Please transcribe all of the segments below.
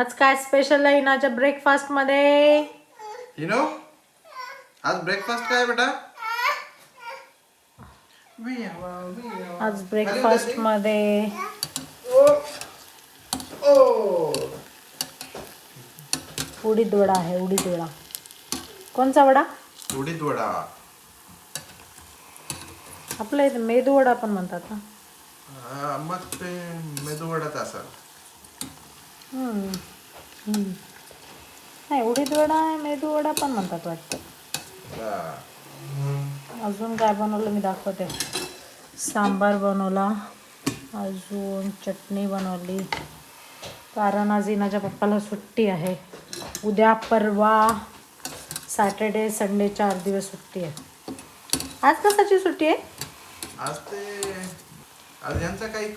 आज काय स्पेशल आहे इनाच्या ब्रेकफास्टमध्ये? हिनो आज ब्रेकफास्ट काय बेटा. आज ब्रेकफास्टमध्ये. ओ उडीद वडा आहे उडीद वडा कोणचा वडा? उडीद वडा आपल्या इथे मेदू वडा पण म्हणतात ना. हा, मग ते मेदू वडाच असेल. नाही उडीद वडा आहे मेदू वडा पण म्हणतात वाटतं. अजून काय बनवलं मी दाखवते. सांबार बनवला अजून चटणी बनवली. कारण आज इनाच्या पप्पाला सुट्टी आहे. उद्या परवा सॅटर्डे संडे चार दिवस सुट्टी आहे. आज कशाची सुट्टी आहे? आज ते आज यांचा काही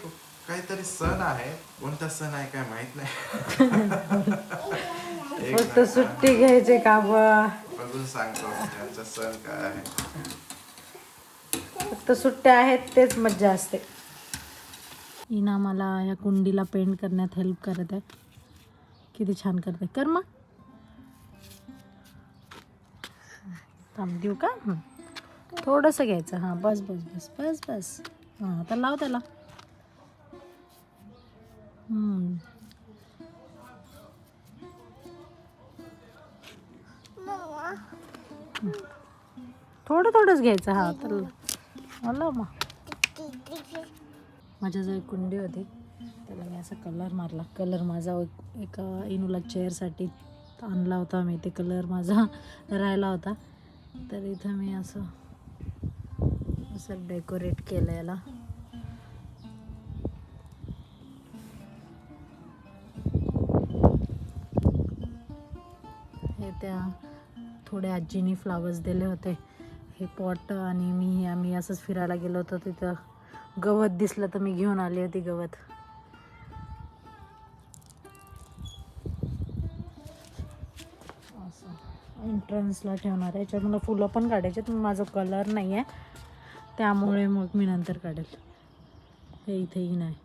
काहीतरी सण आहे. कोणता सण आहे काय माहीत नाही. एक फक्त सुट्टी घ्यायचे काम बघून सांगतो यांचा सण काय आहे. फक्त सुट्ट्या आहेत तेच मज्जा असते. इना मला या कुंडीला पेंट करण्यात हेल्प करत आहे. किती छान करते. कर मग. थांब देऊ का? हं. थोडंसं घ्यायचं. हां बस बस बस बस बस. हां आता लाव त्याला. थोडं थोडंच घ्यायचं हा तर लाव मग. माझ्याजवळ एक कुंडी होती. त्याला मी असा कलर मारला. कलर माझा एका इनूला चेअरसाठी आणला होता मी. ते कलर माझा राहिला होता. तर इथं मी असं असं डेकोरेट केलं याला. पुढे आजीनी फ्लावर्स दिले होते. हे पॉट आणि मी आम्ही असंच फिरायला गेलो होतो. तिथं गवत दिसलं तर मी घेऊन आली होती गवत. असं. एंट्रन्सला ठेवणार आहे. याच्यात मला फुलं पण काढायचे पण माझं कलर नाही आहे त्यामुळे मग मी नंतर काढेल. हे इथेही नाही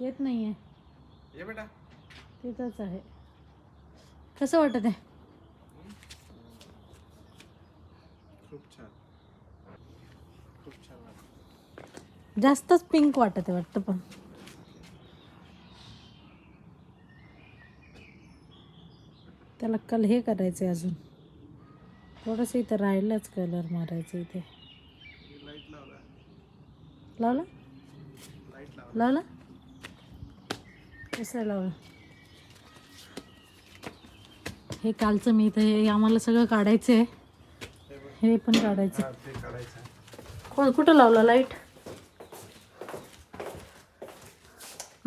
येत नाही आहे ये बेटा। तिथंच आहे. कसं वाटत आहे? खूप छान. खूप छान वाटलं. जास्तच पिंक वाटत आहे वाटतं पण. त्याला कल हे करायचं अजून. थोडंसं इथं राहिलंच कलर मारायचं इथे. लाइट लावला. लावला? लाइट लावला. लावला? लावलं? हे कालचं मी इथं हे आम्हाला सगळं काढायचं आहे हे पण काढायचं. हा, ते काढायचं आहे. को कुठं लावलं लाइट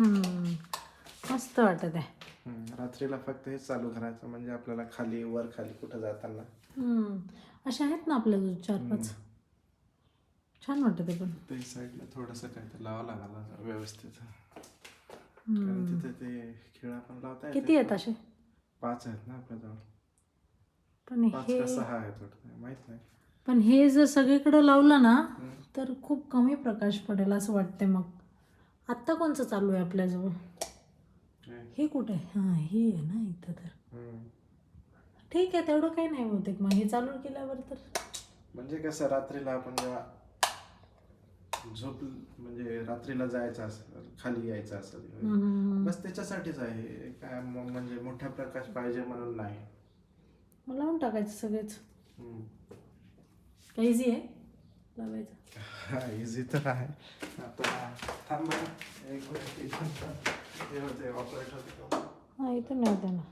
मस्त वाटत आहे. रात्रीला फक्त हेच चालू करायचं म्हणजे आपल्याला खाली वर खाली कुठं जाताना. हम्म, अशा आहेत ना आपल्या चार पाच. छान वाटत पण. ते साईडला थोडंसं काय तर लावावं लागलं व्यवस्थित. कारण तिथे ते खिळा पण लावता किती आहेत असे? पाच आहेत ना आपल्याजवळ पण पाच हे का सहा आहेत वाटतं माहीत नाही. पण हे जर सगळीकडे लावलं ना हम्म. तर खूप कमी प्रकाश पडेल असं वाटते मग. आत्ता कोणचं चालू आहे आपल्याजवळ? हे. कुठे? आहे हां हे आहे ना इथं तर. हम्म. ठीक आहे तेवढं काही नाही बहुतेक. मग हे चालू केल्यावर तर. म्हणजे कसं रात्रीला आपण जेव्हा झोप म्हणजे रात्रीला जायचं असेल खाली यायचं असेल. बस त्याच्यासाठीच आहे. काय म्हणजे मोठा प्रकाश पाहिजे म्हणून नाही. लावून टाकायचं सगळेच. इझी आहे? लावायचं. हा इझी तर आहे. आता थांब. एक हे होते ऑपरेट होते? हां इथं नाही होतं ना.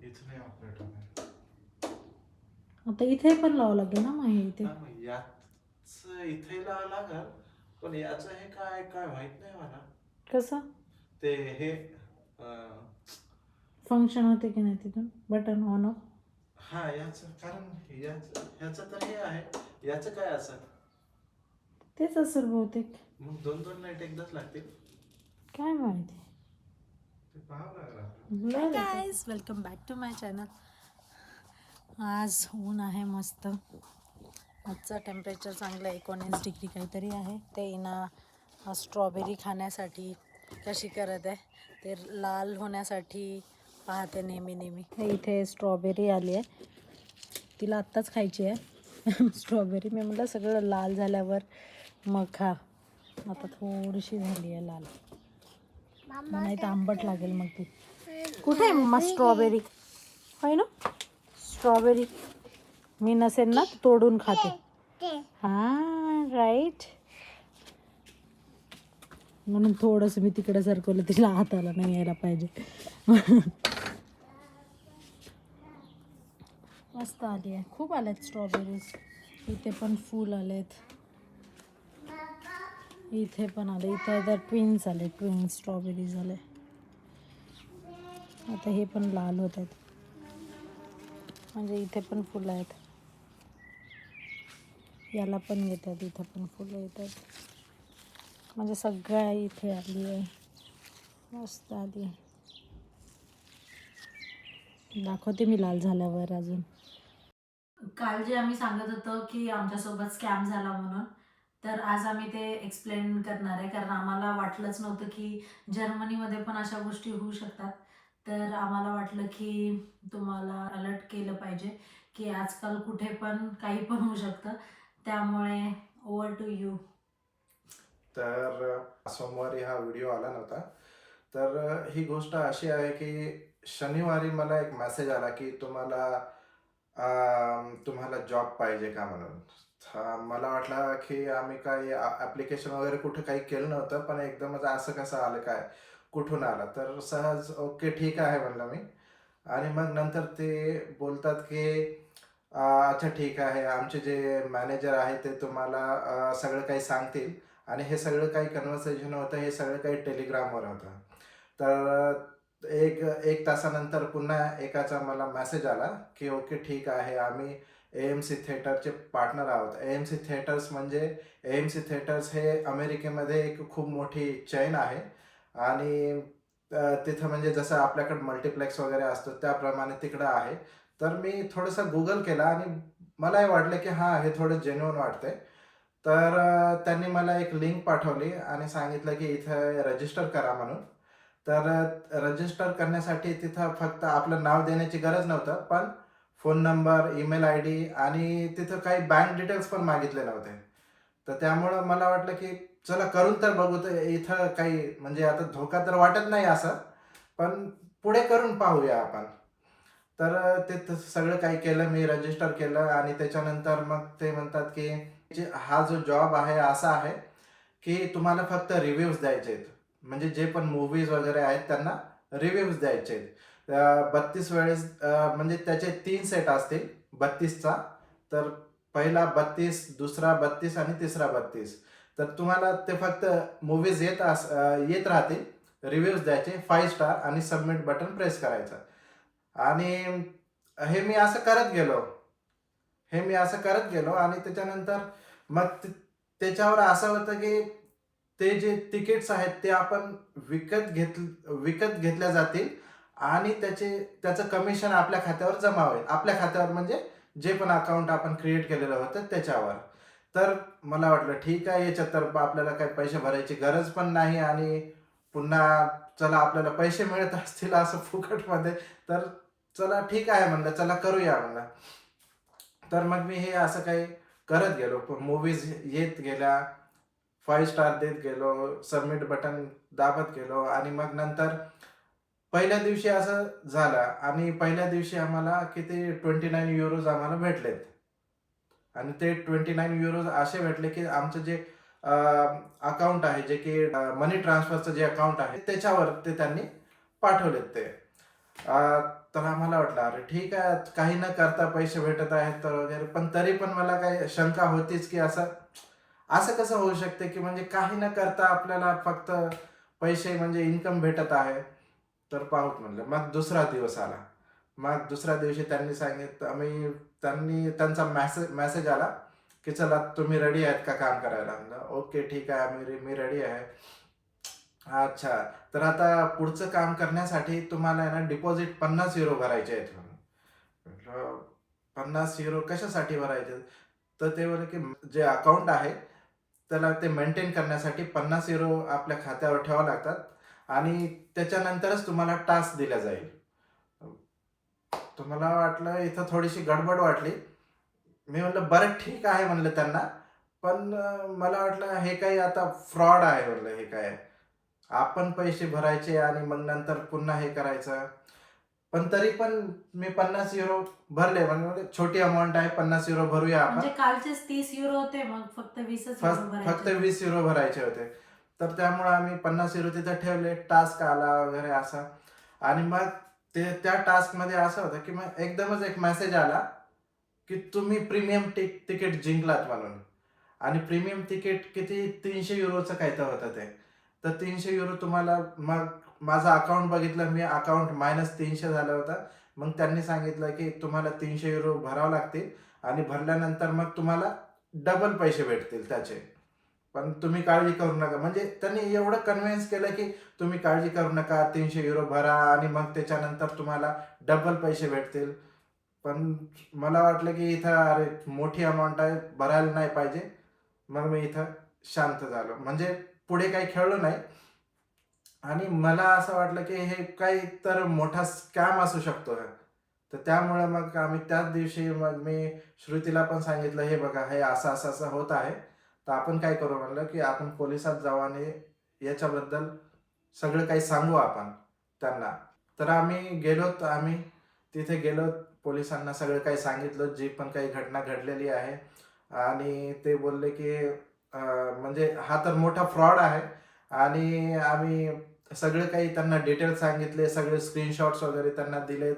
इथं नाही ऑपरेट आता इथे पण लावावं लागेल ना हे इथे? याच इथे लावा लागल पण याचं हे काय काय माहीत नाही मला. कसं? ते हे फंक्शन होते की नाही तिथून? बटन ऑन ऑफ हा याचं कारण याचं ह्याचं तर हे आहे. याचं काय असं? तेच असेल बहुतेक. मग दोन दोन लाइट एकदाच लागतील. काय माहिती? ते पाहावं लागलं guys welcome back to my channel आज ऊन आहे मस्त. आजचं टेम्परेचर चांगलं एकोणीस डिग्री काहीतरी आहे. ते इना स्ट्रॉबेरी खाण्यासाठी कशी करत आहे? ते लाल होण्यासाठी पाहते नेहमी नेहमी. इथे स्ट्रॉबेरी आली आहे. तिला आत्ताच खायची आहे. स्ट्रॉबेरी मी म्हटलं सगळं लाल झाल्यावर मग खा. आता थोडीशी झाली आहे लाल. नाही तर आंबट लागेल मग ती. कुठे आहे मम्मा स्ट्रॉबेरी होय ना? स्ट्रॉबेरी मी नसेल ना तोडून खाते. हां राईट म्हणून थोडंसं मी तिकडे सरकवलं तिला हाताला नाही यायला पाहिजे. मस्त आली आहे. खूप आल्यात स्ट्रॉबेरीज इथे पण फूल आलेत. इथे पण आले. इथे तर ट्विन्स आले ट्विन्स स्ट्रॉबेरीज आले. आता हे पण लाल होत आहेत. म्हणजे इथे पण फुलं आहेत. याला पण येतात इथं पण फुलं येतात. म्हणजे सगळ्या इथे आली आहे. मस्त आली. दाखवते मी लाल झाल्यावर अजून. काल जे आम्ही सांगत होतो की आमच्यासोबत स्कॅम झाला म्हणून तर आज आम्ही ते एक्सप्लेन करणार आहे. कारण आम्हाला वाटलंच नव्हतं की जर्मनीमध्ये पण अशा गोष्टी होऊ शकतात. तर आम्हाला वाटलं की तुम्हाला अलर्ट केलं पाहिजे की आजकाल कुठे पण काही पण होऊ शकतं. त्यामुळे ओवर टू यू तर सोमवारी हा व्हिडिओ आला नव्हता. तर ही गोष्ट अशी आहे की शनिवारी मला एक मेसेज आला की तुम्हाला तुम्हाला जॉब पाहिजे का म्हणून. मला वाटलं की आम्ही काही ॲप्लिकेशन वगैरे कुठं काही केलं नव्हतं पण एकदमच असं कसं आलं काय कुठून आलं. तर सहज ओके ठीक आहे म्हणलं मी. आणि मग नंतर ते बोलतात की अच्छा ठीक आहे. आमचे जे मॅनेजर आहे ते तुम्हाला सगळं काही सांगतील. आणि हे सगळं काही कन्व्हर्सेशन होतं हे सगळं काही टेलिग्रामवर होतं. तर एक एक तासानंतर पुन्हा एकाचा मला मेसेज आला की ओके ठीक आहे. आम्ही ए एम सी थिएटरचे पार्टनर आहोत. ए एम सी थिएटर्स म्हणजे ए एम सी थिएटर्स हे अमेरिकेमध्ये एक खूप मोठी चैन आहे. आणि तिथं म्हणजे जसं आपल्याकडे मल्टिप्लेक्स वगैरे असतो त्याप्रमाणे तिकडं आहे. तर मी थोडंसं गुगल केला आणि मलाही वाटलं की हां हे थोडं जेन्युन वाटतंय. तर त्यांनी मला एक लिंक पाठवली आणि सांगितलं की इथं रजिस्टर करा म्हणून. तर रजिस्टर करण्यासाठी तिथं फक्त आपलं नाव देण्याची गरज नव्हतं पण phone number email I D आणि तिथं काही बँक डिटेल्स पण मागितले नव्हते. तर त्यामुळं मला वाटलं की चला करून तर बघू तर इथं काही म्हणजे आता धोका तर वाटत नाही असं पण पुढे करून पाहूया आपण. तर ते सगळं काही केलं मी रजिस्टर केलं आणि त्याच्यानंतर मग ते म्हणतात की हा जो जॉब आहे असा आहे की तुम्हाला फक्त रिव्ह्यूज द्यायचे आहेत. म्हणजे जे पण मूवीज वगैरे आहेत त्यांना रिव्ह्यूज द्यायचे आहेत. बत्तीस वेळेस म्हणजे त्याचे तीन सेट असतील बत्तीसचा. तर पहिला बत्तीस दुसरा बत्तीस आणि तिसरा बत्तीस. तर तुम्हाला ते फक्त मूवीज येत अस येत राहतील. रिव्ह्यूज द्यायचे फाईव्ह स्टार आणि सबमिट बटन प्रेस करायचं. आणि हे मी असं करत गेलो. हे मी असं करत गेलो आणि त्याच्यानंतर मग ते- त्याच्यावर असं होतं की ते जे तिकीट्स आहेत ते आपण विकत घेत विकत घेतल्या जातील आणि त्याचे त्याचं कमिशन आपल्या खात्यावर जमा होईल. आपल्या खात्यावर म्हणजे जे पण अकाउंट आपण क्रिएट केलेलं होतं त्याच्यावर. तर मला वाटलं ठीक आहे याच्यात तर आपल्याला काही पैसे भरायची गरज पण नाही आणि पुन्हा चला आपल्याला पैसे मिळत असतील असं फुकटमध्ये तर चला ठीक आहे म्हणलं चला करूया म्हणलं. तर मग मी हे असं काही करत गेलो. मूवीज येत गेल्या फाईव्ह स्टार देत गेलो सबमिट बटन दाबत गेलो आणि मग नंतर पहिल्या दिवशी असं झालं आणि पहिल्या दिवशी आम्हाला किती ट्वेंटी नाईन युरोज आम्हाला भेटलेत. आणि ते ट्वेंटी नाईन युरोज असे भेटले की आमचं जे अकाउंट आहे जे की मनी ट्रान्सफरचं जे अकाउंट आहे त्याच्यावर ते त्यांनी पाठवलेत ते. तर आम्हाला वाटलं, अरे ठीक आहे, काही न करता पैसे भेटत आहेत तर वगैरे. पण तरी पण मला काही शंका होतीच की असं असं कसं होऊ शकते की म्हणजे काही न करता आपल्याला फक्त पैसे म्हणजे इन्कम भेटत आहे? तर पाहूत म्हणलं. मग दुसरा दिवस आला. मग दुसऱ्या दिवशी त्यांनी सांगितलं, आम्ही, त्यांनी, त्यांचा मेसेज मेसेज आला की चला, तुम्ही रेडी आहेत का काम करायला? म्हणलं, ओके, ठीक आहे, आम्ही, मी रेडी आहे. अच्छा. तर आता पुढचं काम करण्यासाठी तुम्हाला आहे ना डिपॉझिट पन्नास युरो भरायचे आहेत म्हटलं पन्नास युरो कशासाठी भरायचे? तर ते बोलले की जे अकाउंट आहे त्याला ते मेंटेन करण्यासाठी पन्नास युरो आपल्या खात्यावर ठेवावं लागतात आणि त्याच्यानंतरच तुम्हाला टास्क दिला जाईल. तुम्हाला वाटलं इथं थोडीशी गडबड वाटली. मी म्हणलं बरं ठीक आहे म्हणलं त्यांना पण मला वाटलं हे काही आता फ्रॉड आहे म्हणलं हे काय? आपण पैसे भरायचे आणि मग नंतर पुन्हा हे करायचं. पण तरी पण मी पन्नास युरो भरले. म्हणजे छोटी अमाऊंट आहे पन्नास युरो भरूया आपण. म्हणजे कालचेच तीस युरो होते मग फक्त वीसच फक्त. वीस युरो भरायचे होते. तर त्यामुळे आम्ही पन्नास युरो तिथं ठेवले. टास्क आला वगैरे असा. आणि मग ते त्या टास्कमध्ये असं होतं की मग एकदमच एक मेसेज आला की तुम्ही प्रीमियम तिकीट जिंकलात म्हणून. आणि प्रीमियम तिकीट किती? तीनशे युरोचं काय तर होतं ते. तर तीनशे युरो तुम्हाला मग माझा अकाउंट बघितलं मी अकाउंट मायनस तीनशे झाला होता. मग त्यांनी सांगितलं की तुम्हाला तीनशे युरो भरावं लागतील आणि भरल्यानंतर मग तुम्हाला डबल पैसे भेटतील त्याचे. पण तुम्ही काळजी करू नका. म्हणजे त्यांनी एवढं कन्व्हिन्स केलं की तुम्ही काळजी करू नका तीनशे युरो भरा आणि मग त्याच्यानंतर तुम्हाला डबल पैसे भेटतील. पण मला वाटलं की इथं अरे मोठी अमाऊंट आहे भरायला नाही पाहिजे. मग मी इथं शांत झालो. म्हणजे पुढे काही खेळलो नाही. आणि मला असं वाटलं की हे काही तर मोठा स्कॅम असू शकतो तर त्यामुळे मग आम्ही त्याच दिवशी मग मी श्रुतीला पण सांगितलं हे बघा हे असं असं असं होत आहे. तर आपण काय करू म्हणलं की आपण पोलिसात जाऊ आणि याच्याबद्दल सगळं काही सांगू आपण त्यांना. तर आम्ही गेलोत आम्ही तिथे गेलो पोलिसांना सगळं काही सांगितलं जी पण काही घटना घडलेली आहे. आणि ते बोलले की म्हणजे हा तर मोठा फ्रॉड आहे. आणि आम्ही सगळे काही त्यांना डिटेल्स सांगितले सगळे स्क्रीनशॉट्स वगैरे त्यांना दिलेत.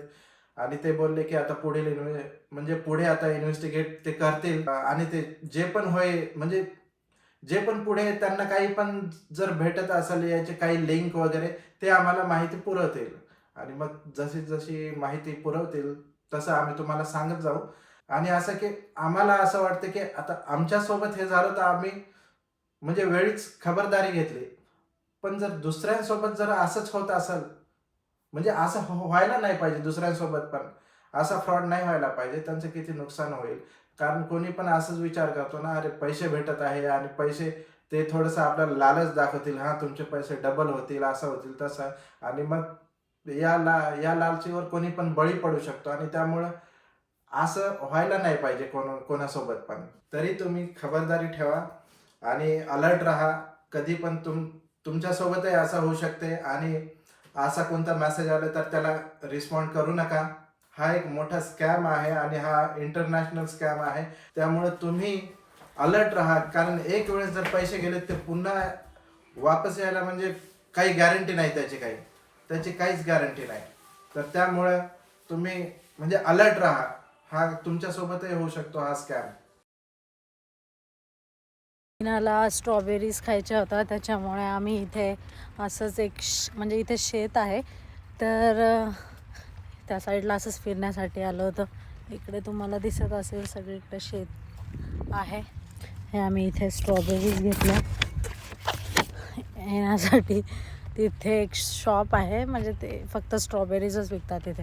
आणि ते बोलले की आता पुढील इन्व्हे म्हणजे पुढे आता इन्व्हेस्टिगेट ते करतील. आणि ते जे पण होय म्हणजे जे पण पुढे त्यांना काही पण जर भेटत असेल याचे काही लिंक वगैरे ते आम्हाला माहिती पुरवतील. आणि मग जशी जशी माहिती पुरवतील तसं आम्ही तुम्हाला सांगत जाऊ. आणि असं की आम्हाला असं वाटतं की आता आमच्यासोबत हे झालं तर आम्ही म्हणजे वेळीच खबरदारी घेतली. पण जर दुसऱ्यांसोबत जर असंच होत असेल म्हणजे असं हो- व्हायला नाही पाहिजे दुसऱ्यांसोबत पण. असा फ्रॉड नाही व्हायला पाहिजे. त्यांचं किती नुकसान होईल. कारण कोणी पण असंच विचार करतो ना अरे पैसे भेटत आहे आणि पैसे ते थोडंसं आपल्याला लालच दाखवतील. हां तुमचे पैसे डबल होतील असं होतील तसं. आणि मग या ला या लालचीवर कोणी पण बळी पडू शकतो. आणि त्यामुळं असं व्हायला नाही पाहिजे कोण कोणासोबत पण. तरी तुम्ही खबरदारी ठेवा आणि अलर्ट राहा. कधी पण तुम तुमच्यासोबतही असं होऊ शकते आणि असा कोणता मेसेज आला तर त्याला रिस्पॉन्ड करू नका. हा एक मोठा स्कॅम आहे आणि हा इंटरनॅशनल स्कॅम आहे. त्यामुळे तुम्ही अलर्ट राहा. कारण एक वेळेस जर पैसे गेले ते पुन्हा वापस यायला म्हणजे काही गॅरंटी नाही त्याची काही. त्याची काहीच गॅरंटी नाही. तर त्यामुळं तुम्ही म्हणजे अलर्ट राहा. हा तुमच्यासोबतही होऊ शकतो हा स्कॅम मीनाला स्ट्रॉबेरीज खायच्या होत्या त्याच्यामुळे आम्ही इथे असंच एक श- म्हणजे इथे शेत आहे. तर त्या साईडला असंच फिरण्यासाठी आलो होतं. इकडे तुम्हाला दिसत असेल सगळीकडे शेत आहे. हे आम्ही इथे स्ट्रॉबेरीज घेतल्या. येण्यासाठी तिथे एक शॉप आहे म्हणजे ते फक्त स्ट्रॉबेरीजच विकतात तिथे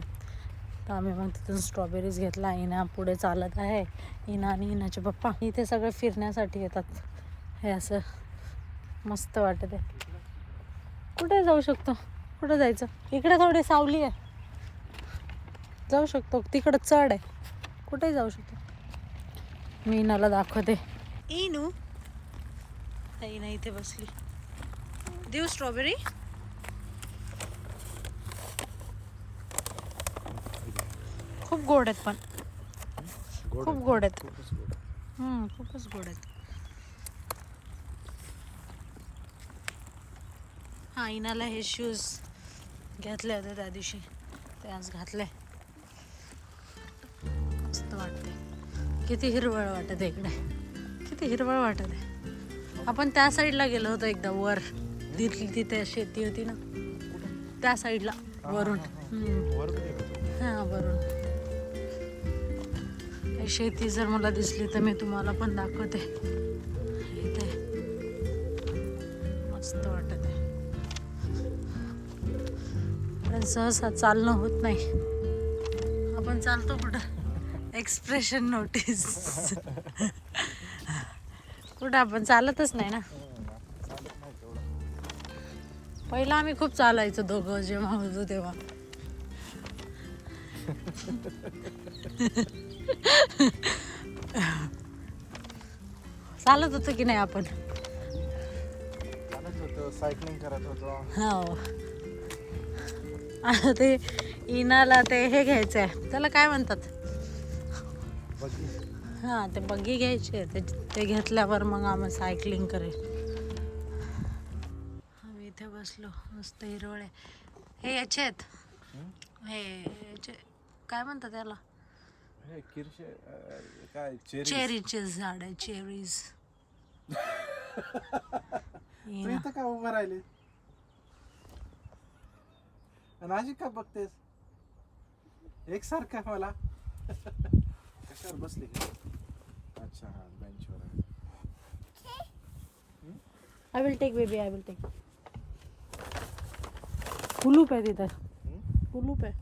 तर आम्ही मग तिथून स्ट्रॉबेरीज घेतला इना पुढे चालत आहे इना आणि इनाचे पप्पा. इथे सगळे फिरण्यासाठी येतात. हे असं मस्त वाटत आहे कुठे जाऊ शकतो? कुठं जायचं? इकडे थोडी सावली आहे. जाऊ शकतो. तिकडं चढ आहे. कुठे जाऊ शकतो? मी इनाला दाखवते. इनू. इना इथे बसली. देऊ स्ट्रॉबेरी खूप गोड आहेत पण. खूप गोड आहेत. हम्म, खूपच गोड आहेत. हा इनाला हे शूज घेतले होते त्या दिवशी. ते आज घातले. मस्त वाटते किती हिरवळ वाटत आहे इकडे. किती हिरवळ वाटत आहे. आपण त्या साईडला गेलो होतो एकदा वर. तिथली तिथे शेती होती ना. त्या साईडला वरून. हम्म. हा वरून. हे शेती जर मला दिसली तर मी तुम्हाला पण दाखवते. इथे. मस्त वाटत आहे. पण सहसा चालणं होत नाही. आपण चालतो कुठं? एक्सप्रेशन नोटीस कुठं आपण चालतच नाही ना? पहिला आम्ही खूप चालायचो दोघं जेव्हा होतो तेव्हा. चालत होतो की नाही आपण? चालत होतो सायकलिंग करत होतो. हो. आता ते इनाला ते हे घ्यायचं आहे त्याला काय म्हणतात? हां ते बग्गी घ्यायचे. ते ते घेतल्यावर मग आम्ही सायकलिंग करेल. आम्ही इथे बसलो. मस्त हिरवळ. हे याचे आहेत. हे याचे काय म्हणतात त्याला? हे किरशे अं, काय चेरी चेरीचे झाड आहे चेरीज तू इथं का उभं राहिले? आणि अशी का बघतेस? एकसारखं मला. कशावर बसली का? अच्छा हा बेंचवर आहे. I will take baby I will take कुलूप आहे तिथं. हम्म? कुलूप आहे.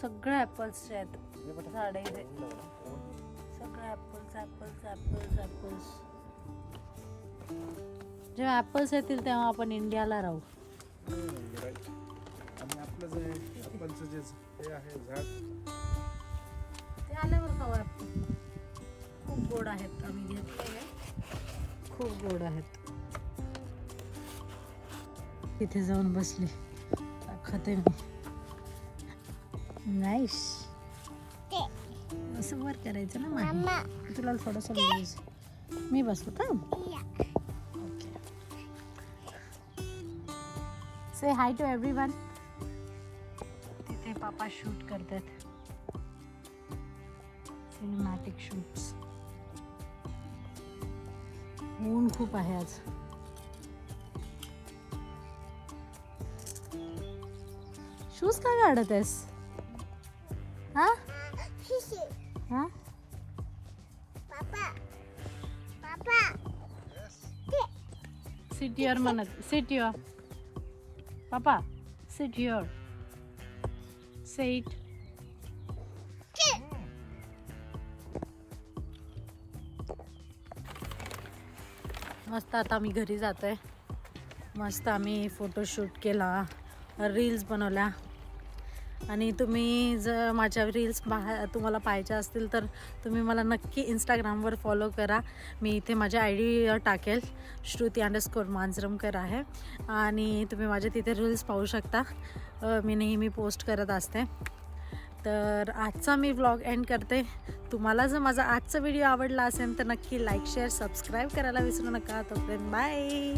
सगळे ॲपल्सचे आहेत. झाडे इथे. सगळे ॲपल्स ॲपल्स ॲपल्स ॲपल्स जेव्हा ॲपल्स येतील तेव्हा आपण इंडियाला राहू. आणि आपलं जे ॲपलचं जे हे आहे झाड ॲपल खूप गोड आहेत आम्ही घेतले खूप गोड आहेत. तिथे जाऊन बसली. खाते मी. नाईस असं वर करायचं ना माही तुला थोडंसं बघायचं मी बसू का? Okay say hi to everyone तिथे पापा शूट करतात. सिनेमॅटिक शूट्स ऊन खूप आहे आज. शूज काय काढत आहेस हा? हा? सिट युअर म्हणत सिट युअर पापा सिट युअर सेट मस्त आता आम्ही घरी जातो आहे मस्त आम्ही फोटोशूट केला रील्स बनवल्या. आणि तुम्ही जर माझ्या रील्स पाहा तुम्हाला पाहायच्या असतील तर तुम्ही मला नक्की इंस्टाग्रामवर फॉलो करा. मी इथे माझ्या आय डी टाकेल श्रुती अंडरस्कोर मांजरमकर आहे. आणि तुम्ही माझ्या तिथे रील्स पाहू शकता. मी नेहमी पोस्ट करत असते. तर आजचा मी व्लॉग एंड करते. तुम्हाला जर माझा आजचा व्हिडिओ आवडला असेल तर नक्की लाईक शेअर सबस्क्राईब करायला विसरू नका. तोपर्यंत बाय